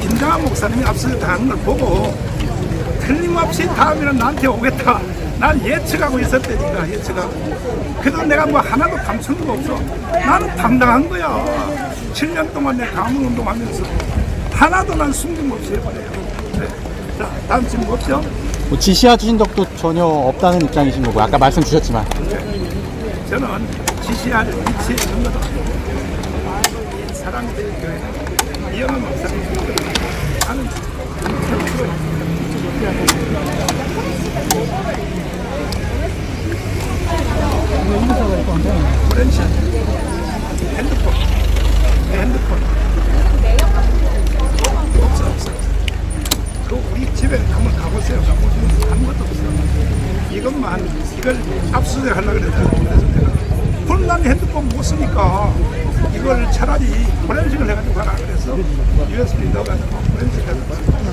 김장한 목사님이 앞서 당한 걸 보고 틀림없이 다음에는 나한테 오겠다. 난 예측하고 있었다니까 예측하고. 그래도 내가 뭐 하나도 감추는 거 없어. 나는 당당한 거야. 7년 동안 내 가문 운동하면서 하나도 난 숨김없이 해버려요. 네. 자 다음 질문 없죠? 뭐 지시해 주신 적도 전혀 없다는 입장이신 거고 아까 말씀 주셨지만 저는 지시할 위치에 있는 아니고 사랑제일 교회는 이영은 목사님 나는 브랜시 핸드폰 내 핸드폰 없어 없어 그 우리 집에 한번 가보세요 가보시면 아무것도 없어 이것만 이걸 압수수색 하려고 그럼 난 핸드폰 못 쓰니까 이걸 차라리 브랜싱을 해가지고 가라. 그래서 USB를 넣어가지고 포렌식을 해가지고